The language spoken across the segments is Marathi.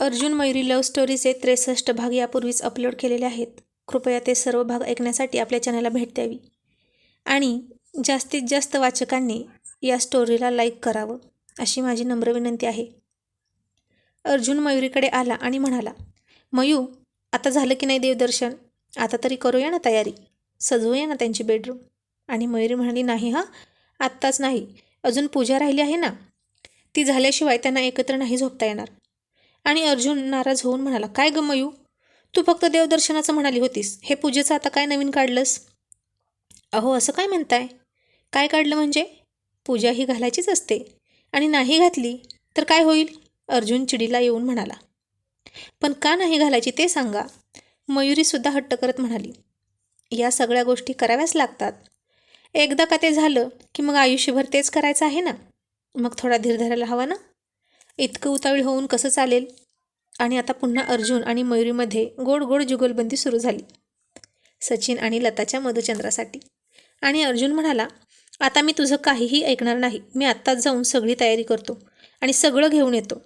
अर्जुन मयुरी लव्ह स्टोरीचे त्रेसष्ट भाग यापूर्वीच अपलोड केलेले आहेत. कृपया ते सर्व भाग ऐकण्यासाठी आपल्या चॅनलला भेट द्यावी. आणि जास्तीत जास्त वाचकांनी या स्टोरीला लाईक करावं अशी माझी नम्र विनंती आहे. अर्जुन मयुरीकडे आला आणि म्हणाला मयू आता झालं की नाही देवदर्शन? आता तरी करूया ना तयारी? सजवूया ना त्यांची बेडरूम आणि मयुरी म्हणाली नाही हां आत्ताच नाही. अजून पूजा राहिली आहे ना? ती झाल्याशिवाय त्यांना एकत्र नाही झोपता येणार. आणि अर्जुन नाराज होऊन म्हणाला काय ग मयू? तू फक्त देवदर्शनाचं म्हणाली होतीस. हे पूजेचं आता काय नवीन काढलंस? अहो असं काय म्हणताय? काय काढलं म्हणजे? पूजा ही घालायचीच असते. आणि नाही घातली तर काय होईल? अर्जुन चिडीला येऊन म्हणाला. पण का नाही घालायची ते सांगा. मयुरीसुद्धा हट्ट करत म्हणाली. या सगळ्या गोष्टी कराव्याच लागतात. एकदा का ते झालं की मग आयुष्यभर तेच करायचं आहे ना? मग थोडा धीर धरायला हवा ना? इतकं उतावीळ होऊन कसं चालेल? आणि आता पुन्हा अर्जुन आणि मयुरीमध्ये गोड गोड जुगलबंदी सुरू झाली. सचिन आणि लताच्या मधुचंद्रासाठी. आणि अर्जुन म्हणाला आता मी तुझं काहीही ऐकणार नाही. मी आत्ताच जाऊन सगळी तयारी करतो आणि सगळं घेऊन येतो.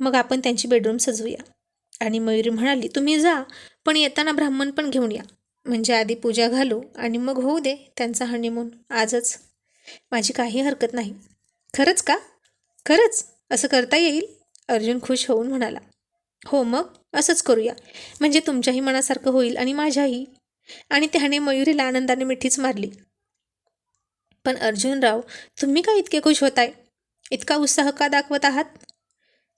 मग आपण त्यांची बेडरूम सजवूया. आणि मयुरी म्हणाली तुम्ही जा पण येताना ब्राह्मण पण घेऊन या. म्हणजे आधी पूजा घालू आणि मग होऊ दे त्यांचा हनीमून आजच. माझी काही हरकत नाही. खरंच का? खरंच? असं करता येईल? अर्जुन खुश होऊन म्हणाला. हो मग असंच करूया. म्हणजे तुमच्याही मनासारखं होईल आणि माझ्याही. आणि त्याने मयुरीला आनंदाने मिठीच मारली. पण अर्जुनराव तुम्ही का इतके खुश होताय? इतका उत्साह का दाखवत आहात?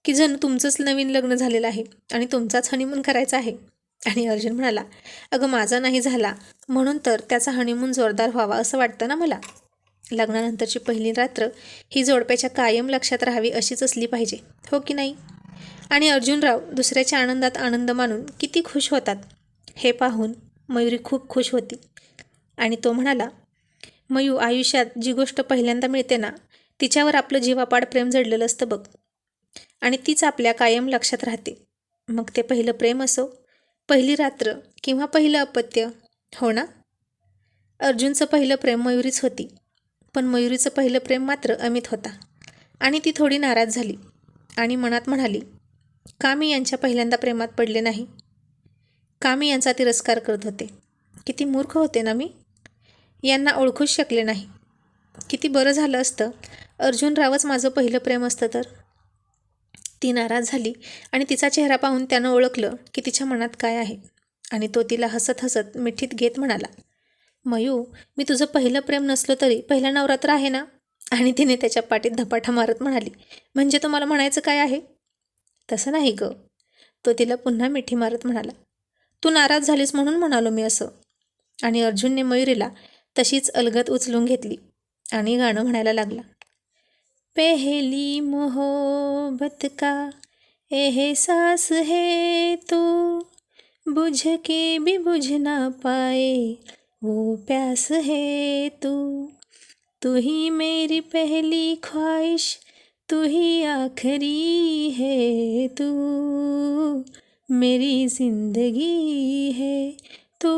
की जण तुमचंच नवीन लग्न झालेलं आहे आणि तुमचाच हनीमून करायचा आहे. आणि अर्जुन म्हणाला अगं माझा नाही झाला. म्हणून तर त्याचा हनीमून जोरदार व्हावा असं वाटतं ना मला? लग्नानंतरची पहिली रात्र ही जोडप्याच्या कायम लक्षात राहावी अशीच असली पाहिजे हो की नाही? आणि अर्जुनराव दुसऱ्याच्या आनंदात आनंद मानून किती खुश होतात हे पाहून मयुरी खूप खुश होती. आणि तो म्हणाला मयू आयुष्यात जी गोष्ट पहिल्यांदा मिळते ना तिच्यावर आपलं जीवापाड प्रेम जडलेलं असतं बघ. आणि तीच आपल्या कायम लक्षात राहते. मग ते पहिलं प्रेम असो पहिली रात्र किंवा पहिलं अपत्य हो ना? अर्जुनचं पहिलं प्रेम मयुरीच होती. पण मयुरीचं पहिलं प्रेम मात्र अमित होता. आणि ती थोडी नाराज झाली. आणि मनात म्हणाली का मी यांच्या पहिल्यांदा प्रेमात पडले नाही. का मी यांचा तिरस्कार करत होते. किती मूर्ख होते ना मी? यांना ओळखूच शकले नाही. किती बरं झालं असतं. अर्जुनरावच माझं पहिलं प्रेम असतं तर. ती नाराज झाली आणि तिचा चेहरा पाहून त्यानं ओळखलं की तिच्या मनात काय आहे. आणि तो तिला हसत हसत मिठीत घेत म्हणाला मयू मी तुझं पहिलं प्रेम नसलो तरी पहिला नवरात्र आहे ना? आणि तिने त्याच्या पाठीत धपाटा मारत म्हणाली म्हणजे तुम्हाला म्हणायचं काय आहे? तसं नाही ग. तो तिला पुन्हा मिठी मारत म्हणाला तू नाराज झालीस म्हणून म्हणालो मी असं. आणि अर्जुनने मयुरीला तशीच अलगत उचलून घेतली आणि गाणं म्हणायला लागला पेहली मोहब्बत का? एहसास है तो बुझ के भी बुझ ना पाए वो प्यास है तू तू ही मेरी पहली ख्वाहिश तू ही आखरी है तू। मेरी जिंदगी है तू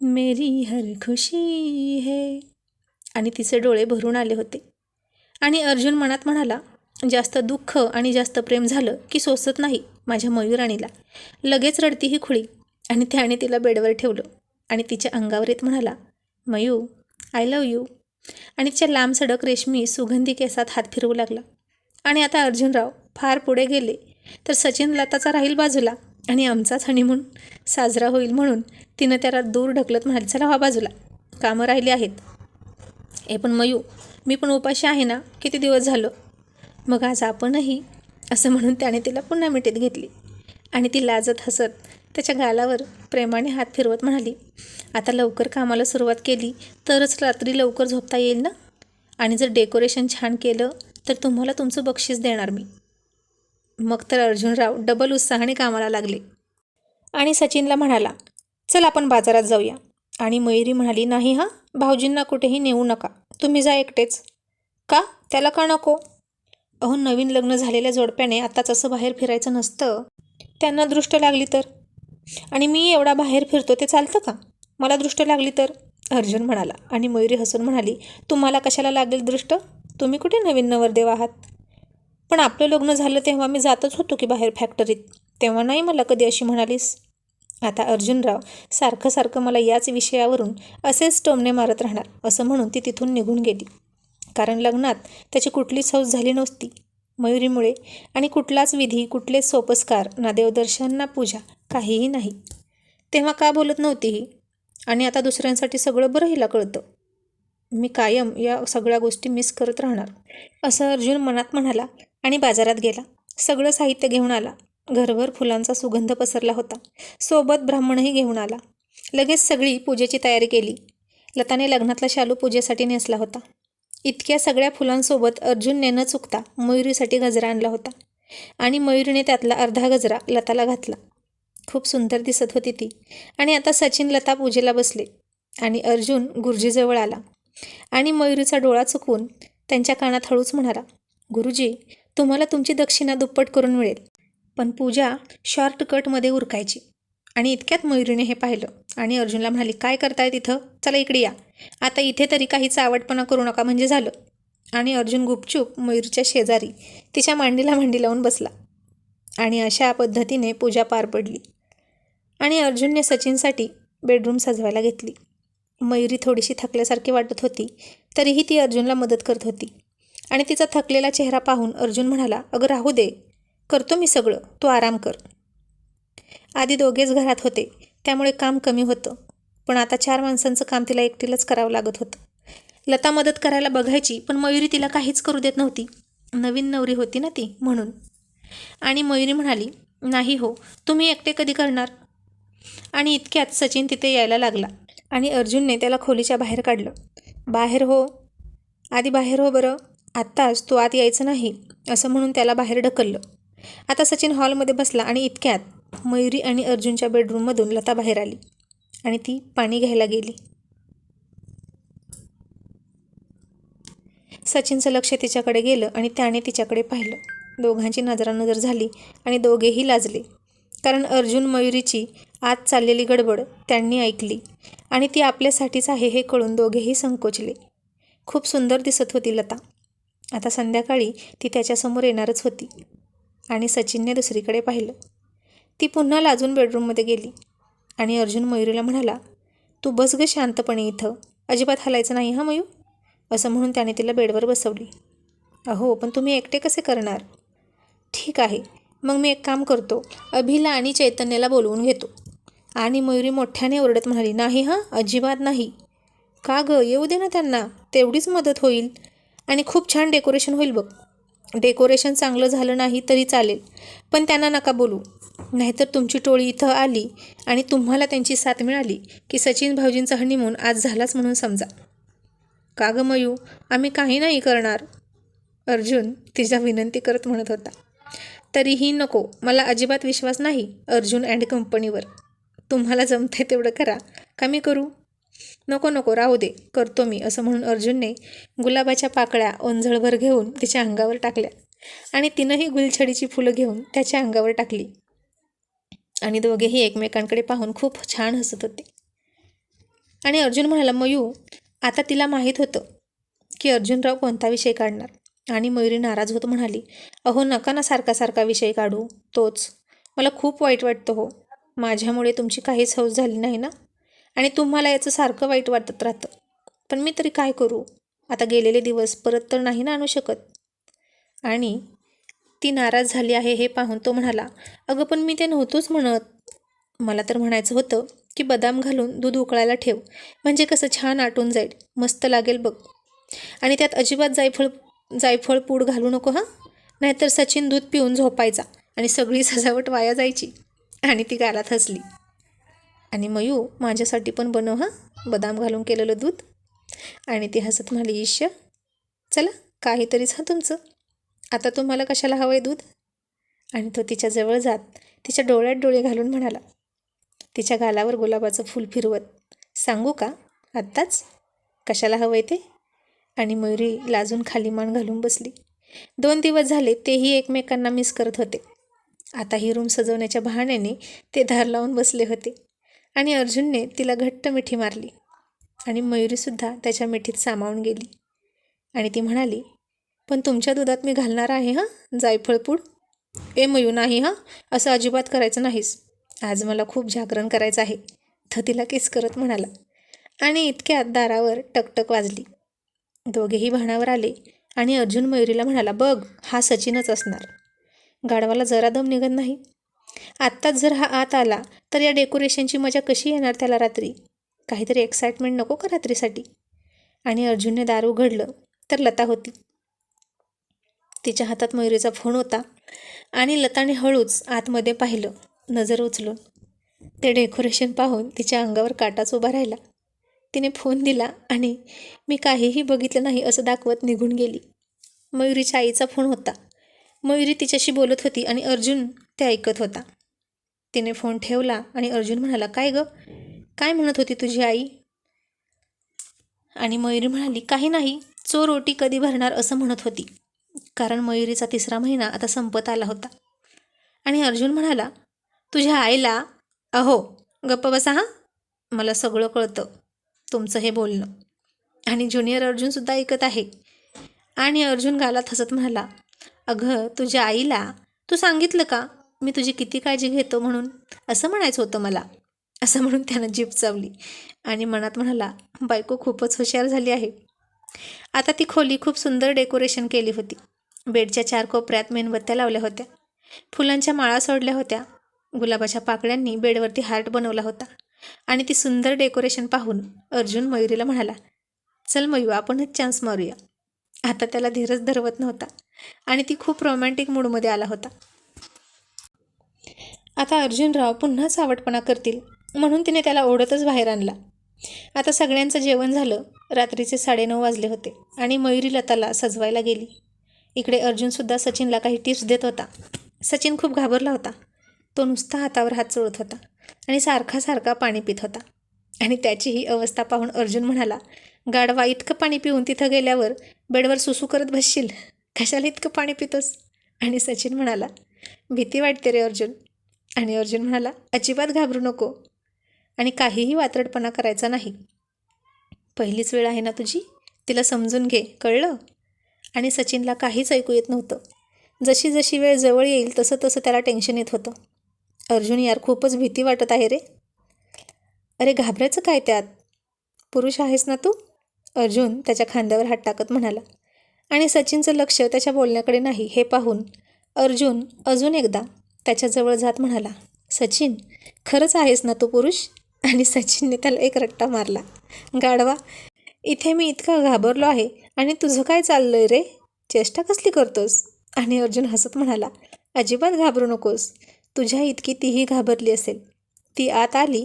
मेरी हर खुशी है। आणि तिचे डोळे भरून आले होते. आणि अर्जुन मनात म्हणाला जास्त दुःख आणि जास्त प्रेम झालं की सोसत नाही माझ्या मयुराणीला. लगेच रडती ही खुळी. आणि त्याने तिला बेडवर ठेवलं. आणि तिच्या अंगावर येत म्हणाला मयू आय लव यू आणि तिच्या लांब सडक रेशमी सुगंधी केसात हात फिरवू लागला. आणि आता अर्जुनराव फार पुढे गेले तर सचिन लताचा राहील बाजूला आणि आमचाच हनीमून साजरा होईल म्हणून तिनं त्याला दूर ढकलत म्हणाली चला व्हा बाजूला कामं राहिली आहेत. ए पण मयू मी पण उपाशी आहे ना किती दिवस झालो? मग आज आपणही असं म्हणून त्याने तिला पुन्हा मिठीत घेतली. आणि ती लाजत हसत त्याच्या गालावर प्रेमाने हात फिरवत म्हणाली आता लवकर कामाला सुरुवात केली तरच रात्री लवकर झोपता येईल ना? आणि जर डेकोरेशन छान केलं तर तुम्हाला तुमचं बक्षीस देणार मी. मग तर अर्जुनराव डबल उत्साहाने कामाला लागले. आणि सचिनला म्हणाला चल आपण बाजारात जाऊया. आणि मयुरी म्हणाली नाही हां भाऊजींना कुठेही नेऊ नका. तुम्ही जा एकटेच. का? त्याला का नको? अहो नवीन लग्न झालेल्या जोडप्याने आताच असं बाहेर फिरायचं नसतं. त्यांना दृष्ट लागली तर. आणि मी एवढा बाहेर फिरतो ते चालतं का? मला दृष्ट लागली तर? अर्जुन म्हणाला. आणि मयुरी हसून म्हणाली तुम्हाला कशाला लागेल दृष्ट? तुम्ही कुठे नवीन नवरदेव आहात? पण आपलं लग्न झालं तेव्हा मी जातच होतो की बाहेर फॅक्टरीत तेव्हा नाही मला कधी अशी म्हणालीस? आता अर्जुनराव सारखं सारखं मला याच विषयावरून असेच टोमणे मारत राहणार असं म्हणून ती तिथून निघून गेली. कारण लग्नात त्याची कुठलीच हौस झाली नव्हती. मयुरीमुळे आणि कुठलाच विधी कुठलेच सोपस्कार ना देवदर्शन ना पूजा काहीही नाही. तेव्हा का बोलत नव्हती ही? आणि आता दुसऱ्यांसाठी सगळं बरं हिला कळतं. मी कायम या सगळ्या गोष्टी मिस करत राहणार. असं अर्जुन मनात म्हणाला आणि बाजारात गेला. सगळं साहित्य घेऊन आला. घरभर फुलांचा सुगंध पसरला होता. सोबत ब्राह्मणही घेऊन आला. लगेच सगळी पूजेची तयारी केली. लताने लग्नातला शालू पूजेसाठी नेसला होता. इतक्या सगळ्या फुलांसोबत अर्जुनने न चुकता मयुरीसाठी गजरा आणला होता. आणि मयुरीने त्यातला अर्धा गजरा लताला घातला. खूप सुंदर दिसत होती ती. आणि आता सचिन लता पूजेला बसले. आणि अर्जुन गुरुजीजवळ आला. आणि मयुरीचा डोळा चुकवून त्यांच्या कानात हळूच म्हणाला गुरुजी तुम्हाला तुमची दक्षिणा दुप्पट करून मिळेल. पण पूजा शॉर्ट कटमध्ये उरकायची. आणि इतक्यात मयुरीने हे पाहिलं. आणि अर्जुनला म्हणाली काय करताय तिथं? चला इकडे या. आता इथे तरी काहीच चावटपणा करू नका म्हणजे झालं. आणि अर्जुन गुपचूप मयूरच्या शेजारी तिच्या मांडीला मांडी लावून बसला. आणि अशा पद्धतीने पूजा पार पडली. आणि अर्जुनने सचिनसाठी बेडरूम सजवायला घेतली. मयुरी थोडीशी थकल्यासारखी वाटत होती तरीही ती अर्जुनला मदत करत होती. आणि तिचा थकलेला चेहरा पाहून अर्जुन म्हणाला अगं राहू दे. करतो मी सगळं. तू आराम कर. आधी दोघेच घरात होते. त्यामुळे काम कमी होतं. पण आता चार माणसांचं काम तिला एकटीलाच करावं लागत होतं. लता मदत करायला बघायची पण मयुरी तिला काहीच करू देत नव्हती. नवीन नवरी होती ना ती म्हणून. आणि मयुरी म्हणाली नाही हो तुम्ही एकटे कधी करणार? आणि इतक्यात सचिन तिथे यायला लागला आणि अर्जुनने त्याला खोलीच्या बाहेर काढलं. बाहेर हो. आधी बाहेर हो बरं. आत्ताच तू आत यायचं नाही असं म्हणून त्याला बाहेर ढकललं. आता सचिन हॉलमध्ये बसला आणि इतक्यात मयुरी आणि अर्जुनच्या बेडरूममधून लता बाहेर आली आणि ती पाणी घ्यायला गेली. सचिनचं लक्ष तिच्याकडे गेलं आणि त्याने तिच्याकडे पाहिलं. दोघांची नजरानजर झाली आणि दोघेही लाजले. कारण अर्जुन मयुरीची आत चाललेली गडबड त्यांनी ऐकली आणि ती आपल्यासाठीच आहे हे कळून दोघेही संकोचले. खूप सुंदर दिसत होती लता. आता संध्याकाळी ती त्याच्यासमोर येणारच होती आणि सचिनने दुसरीकडे पाहिलं. ती पुन्हा लाजून बेडरूममध्ये गेली. आणि अर्जुन मयुरीला म्हणाला तू बस ग शांतपणे इथं. अजिबात हलायचं नाही हां मयू? असं म्हणून त्याने तिला बेडवर बसवली. अहो पण तुम्ही एकटे कसे करणार? ठीक आहे. मग मी एक काम करतो. अभिला आणि चैतन्याला बोलवून घेतो. आणि मयुरी मोठ्याने ओरडत म्हणाली नाही हां अजिबात नाही. का गं? येऊ दे ना त्यांना. तेवढीच मदत होईल. आणि खूप छान डेकोरेशन होईल बघ. डेकोरेशन चांगलं झालं नाही तरी चालेल. पण त्यांना नका बोलू. नाहीतर तुमची टोळी इथं आली आणि तुम्हाला त्यांची साथ मिळाली की सचिन भाऊजींचा हनीमून आज झालाच म्हणून समजा. का गं मयू? आम्ही काही नाही करणार. अर्जुन तिच्या विनंती करत म्हणत होता. तरीही नको मला अजिबात विश्वास नाही अर्जुन अँड कंपनीवर तुम्हाला जमते तेवढं करा. का मी करू? नको नको राहू दे करतो मी असं म्हणून अर्जुनने गुलाबाच्या पाकळ्या ओंझळभर घेऊन तिच्या अंगावर टाकल्या. आणि तिनंही गुलछडीची फुलं घेऊन त्याच्या अंगावर टाकली. आणि दोघेही एकमेकांकडे पाहून खूप छान हसत होते. आणि अर्जुन म्हणाला मयू आता तिला माहीत होतं की अर्जुनराव कोणता विषय काढणार. आणि मयुरी नाराज होत म्हणाली अहो नका ना सारखा सारखा विषय काढू तोच. मला खूप वाईट वाटतं हो. माझ्यामुळे तुमची काहीच हौस झाली नाही ना? आणि तुम्हाला याचं सारखं वाईट वाटत राहतं. पण मी तरी काय करू? आता गेलेले दिवस परत तर नाही ना आणू शकत. आणि ती नाराज झाली आहे हे पाहून तो म्हणाला अगं पण मी ते नव्हतोच म्हणत. मला तर म्हणायचं होतं की बदाम घालून दूध उकळायला ठेव. म्हणजे कसं छान आटून जाईल. मस्त लागेल बघ. आणि त्यात अजिबात जायफळ जायफळ पूड घालू नको हां? नाहीतर सचिन दूध पिऊन झोपायचा आणि सगळी सजावट वाया जायची. आणि ती गालात हसली. आणि मयू माझ्यासाठी पण बनव हां? बदाम घालून केलेलं दूध. आणि ती हसत म्हणाली ईश्य चला काहीतरीच हां तुमचं. आता तुम्हाला कशाला हवं आहे दूध? आणि तो तिच्याजवळ जात तिच्या डोळ्यात डोळे घालून म्हणाला तिच्या गालावर गुलाबाचं फूल फिरवत. सांगू का? आत्ताच? कशाला हवं आहे ते? आणि मयुरी लाजून खाली मान घालून बसली. दोन दिवस झाले तेही एकमेकांना मिस करत होते. आता ही रूम सजवण्याच्या बहाण्याने ते धार लावून बसले होते. आणि अर्जुनने तिला घट्ट मिठी मारली. आणि मयुरीसुद्धा त्याच्या मिठीत सामावून गेली. आणि ती म्हणाली पण तुमच्या दुधात मी घालणार आहे हां? जायफळपूड ए मयू नाही हां? असं अजिबात करायचं नाहीस. आज मला खूप जागरण करायचं आहे. तो तिला किस करत म्हणाला. आणि इतक्यात दारावर टकटक वाजली. दोघेही भाणावर आले आणि अर्जुन मयुरीला म्हणाला बघ हा सचिनच असणार. गाढवाला जरा दम निघत नाही. आत्ताच जर हा आत आला तर या डेकोरेशनची मजा कशी येणार त्याला रात्री? काहीतरी एक्साइटमेंट नको का रात्रीसाठी? आणि अर्जुनने दार उघडलं तर लता होती. तिच्या हातात मयुरीचा फोन होता आणि लताने हळूच आतमध्ये पाहिलं. नजर उचलून. ते डेकोरेशन पाहून तिच्या अंगावर काटाच उभा राहिला. तिने फोन दिला आणि मी काहीही बघितलं नाही असं दाखवत निघून गेली. मयुरीच्या आईचा फोन होता. मयुरी तिच्याशी बोलत होती आणि अर्जुन ते ऐकत होता. तिने फोन ठेवला आणि अर्जुन म्हणाला काय गं? काय म्हणत होती तुझी आई? आणि मयुरी म्हणाली काही नाही. चोर ओटी कधी भरणार असं म्हणत होती. कारण मयुरीचा तिसरा महिना आता संपत आला होता. आणि अर्जुन म्हणाला तुझ्या आईला अहो गप्प बसा हां. मला सगळं कळतं. तुमचं हे बोलणं. आणि ज्युनियर अर्जुनसुद्धा ऐकत आहे. आणि अर्जुन गालात हसत म्हणाला अगं तुझ्या आईला तू सांगितलं का? मी तुझी किती काळजी घेतो म्हणून? असं म्हणायचं होतं मला. असं म्हणून त्यानं जीप चावली. आणि मनात म्हणाला बायको खूपच हुशार झाली आहे. आता ती खोली खूप सुंदर डेकोरेशन केली होती. बेडच्या चार कोपऱ्यात मेणबत्त्या लावल्या होत्या. फुलांच्या माळा सोडल्या होत्या. गुलाबाच्या पाकळ्यांनी बेडवरती हार्ट बनवला होता. आणि ती सुंदर डेकोरेशन पाहून अर्जुन मयुरीला म्हणाला चल मयू आपणच चान्स मारूया. आता त्याला धीरच धरवत नव्हता आणि ती खूप रोमॅन्टिक मूडमध्ये आला होता. आता अर्जुनराव पुन्हा सावटपणा करतील म्हणून तिने त्याला ओढतच बाहेर आणला. आता सगळ्यांचं जेवण झालं. रात्रीचे साडेनऊ वाजले होते आणि मयुरी लताला सजवायला गेली. इकडे अर्जुनसुद्धा सचिनला काही टिप्स देत होता. सचिन खूप घाबरला होता. तो नुसता हातावर हात चोळत होता आणि सारखा सारखा पाणी पित होता. आणि त्याची ही अवस्था पाहून अर्जुन म्हणाला गाढवा इतकं पाणी पिऊन तिथं गेल्यावर बेडवर सुसू करत बसशील. कशाला इतकं पाणी पितोस? आणि सचिन म्हणाला भीती वाटते रे अर्जुन. आणि अर्जुन म्हणाला अजिबात घाबरू नको. आणि काहीही वात्रटपणा करायचा नाही. पहिलीच वेळ आहे ना तुझी? तिला समजून घे. कळलं? आणि सचिनला काहीच ऐकू येत नव्हतं. जशी जशी वेळ जवळ येईल तसं तसं त्याला टेन्शन येत होतं. अर्जुन यार खूपच भीती वाटत आहे रे. अरे घाबरायचं काय त्यात? पुरुष आहेस ना तू? अर्जुन त्याच्या खांद्यावर हात टाकत म्हणाला. आणि सचिनचं लक्ष त्याच्या बोलण्याकडे नाही हे पाहून अर्जुन अजून एकदा त्याच्याजवळ जात म्हणाला. सचिन खरंच आहेस ना तू पुरुष? आणि सचिनने त्याला एक रट्टा मारला. गाढवा इथे मी इतका घाबरलो आहे. आणि तुझं काय चाललंय रे? चेष्टा कसली करतोस? आणि अर्जुन हसत म्हणाला अजिबात घाबरू नकोस. तुझ्या इतकी तीही घाबरली असेल. ती आत आली.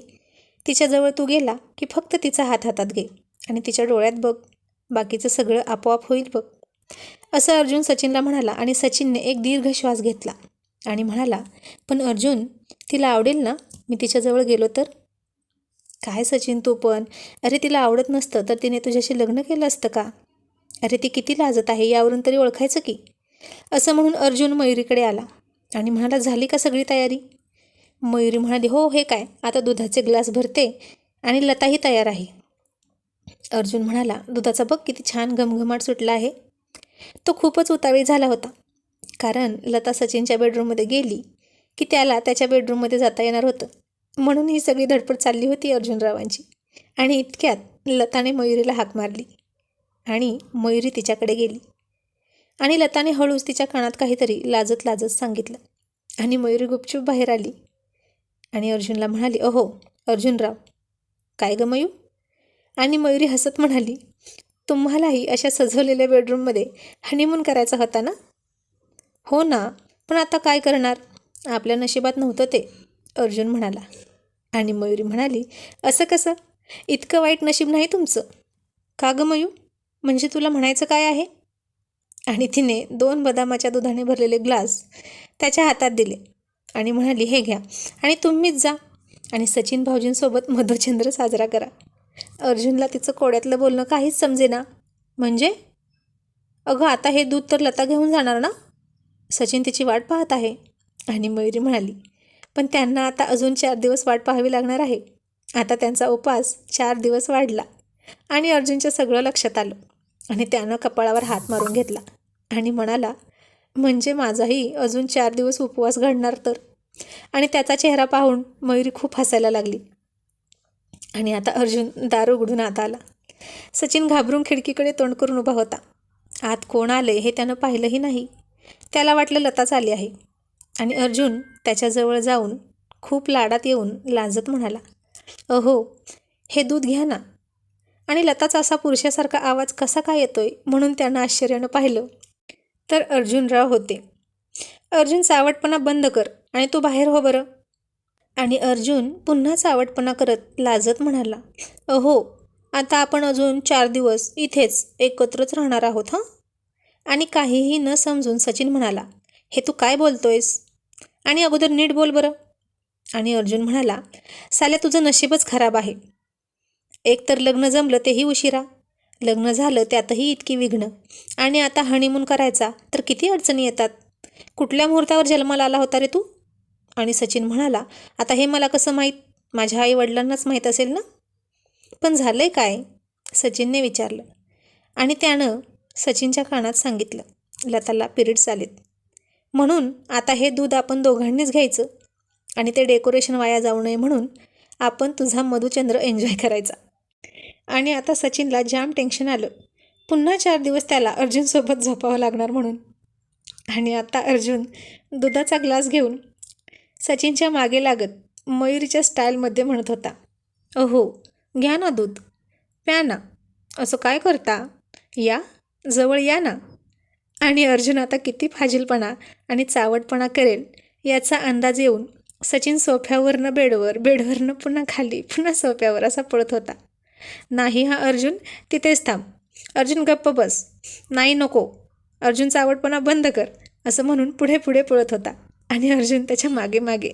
तिच्याजवळ तू गेला की फक्त तिचा हात हातात घे. आणि तिच्या डोळ्यात बघ. बाकीचं सगळं आपोआप होईल बघ. असं अर्जुन सचिनला म्हणाला आणि सचिनने एक दीर्घ श्वास घेतला आणि म्हणाला पण अर्जुन तिला आवडेल ना? मी तिच्याजवळ गेलो तर? काय सचिन तू पण? अरे तिला आवडत नसतं तर तिने तुझ्याशी लग्न केलं असतं का? अरे ती किती लाजत आहे यावरून तरी ओळखायचं की? असं म्हणून अर्जुन मयुरीकडे आला आणि म्हणाला झाली का सगळी तयारी? मयुरी म्हणाली हो हे काय? आता दुधाचे ग्लास भरते आणि लताही तयार आहे. अर्जुन म्हणाला दुधाचा बघ किती छान घमघमाट सुटला आहे. तो खूपच उतावीळ झाला होता कारण लता सचिनच्या बेडरूममध्ये गेली की त्याला त्याच्या बेडरूममध्ये जाता येणार होतं. म्हणून ही सगळी धडपड चालली होती अर्जुनरावांची. आणि इतक्यात लताने मयुरीला हाक मारली. आणि मयुरी तिच्याकडे गेली. आणि लताने हळूच तिच्या कानात काहीतरी लाजत लाजत सांगितलं. आणि मयुरी गुपचूप बाहेर आली. आणि अर्जुनला म्हणाली अहो अर्जुनराव काय गं मयू? आणि मयुरी हसत म्हणाली तुम्हालाही अशा सजवलेल्या बेडरूममध्ये हनीमून करायचा होता ना? हो ना पण आता काय करणार? आपल्या नशिबात नव्हतं ते. अर्जुन म्हणाला. आणि मयुरी म्हणाली असं कसं? इतकं वाईट नशीब नाही तुमचं? का गं मयू? म्हणजे तुला म्हणायचं काय आहे? आणि तिने दोन बदामाच्या दुधाने भरलेले ग्लास त्याच्या हातात दिले आणि म्हणाली हे घ्या आणि तुम्हीच जा आणि सचिन भाऊजींसोबत मधुचंद्र साजरा करा. अर्जुनला तिचं कोड्यातलं बोलणं काहीच समजेना. म्हणजे? अगं आता हे दूध तर लता घेऊन जाणार ना? सचिन तिची वाट पाहत आहे. आणि मयुरी म्हणाली पण त्यांना आता अजून चार दिवस वाट पाहावी लागणार आहे. आता त्यांचा उपास चार दिवस वाढला आणि अर्जुनच्या सगळं लक्षात आलं आणि त्यानं कपाळावर हात मारून घेतला आणि म्हणाला म्हणजे माझाही अजून चार दिवस उपवास घडणार तर? आणि त्याचा चेहरा पाहून मयुरी खूप हसायला लागली. आणि आता अर्जुन दार उघडून आत आला. सचिन घाबरून खिडकीकडे तोंड करून उभा होता. आत कोण आले हे त्यानं पाहिलंही नाही. त्याला वाटलं लताच आली आहे. आणि अर्जुन त्याच्याजवळ जाऊन खूप लाडात येऊन लाजत म्हणाला अहो हे दूध घ्या ना. आणि लताचा असा पुरुषासारखा आवाज कसा काय येतोय म्हणून त्यानं आश्चर्यानं पाहिलं. तर अर्जुनराव होते. अर्जुन चावटपणा बंद कर आणि तू बाहेर हो बरं. आणि अर्जुन पुन्हा चावटपणा करत लाजत म्हणाला अहो आता आपण अजून चार दिवस इथेच एकत्रच राहणार आहोत हां? आणि काहीही न समजून सचिन म्हणाला हे तू काय बोलतोयस? आणि अगोदर नीट बोल बरं. आणि अर्जुन म्हणाला साल्या तुझं नशीबच खराब आहे. एक तर लग्न जमलं तेही उशिरा. लग्न झालं त्यातही इतकी विघ्न. आणि आता हनीमून करायचा तर किती अडचणी येतात? कुठल्या मुहूर्तावर जन्माला आला होता रे तू? आणि सचिन म्हणाला आता हे मला कसं माहीत? माझ्या आई वडिलांनाच माहीत असेल ना? पण झालंय काय? सचिनने विचारलं. आणि त्यानं सचिनच्या कानात सांगितलं लताला पिरियड्स आलेत. म्हणून आता हे दूध आपण दोघांनीच घ्यायचं. आणि ते डेकोरेशन वाया जाऊ नये म्हणून आपण तुझा मधुचंद्र एन्जॉय करायचा. आणि आता सचिनला जाम टेन्शन आलं. पुन्हा चार दिवस त्याला अर्जुनसोबत झोपावं लागणार म्हणून. आणि आता अर्जुन दुधाचा ग्लास घेऊन सचिनच्या मागे लागत मयुरीच्या स्टाईलमध्ये म्हणत होता अहो घ्या ना दूध. प्या ना. असं काय करता? या. जवळ या ना. आणि अर्जुन आता किती फाजीलपणा आणि चावटपणा करेल याचा अंदाज येऊन सचिन सोफ्यावरनं बेडवर बेडवरनं पुन्हा खाली पुन्हा सोफ्यावर असा पळत होता. नाही हा अर्जुन तिथेच थांब. अर्जुन गप्प बस. नाही नको. अर्जुनचा आवडपणा बंद कर असं म्हणून पुढे पुढे पळत होता. आणि अर्जुन त्याच्यामागे मागे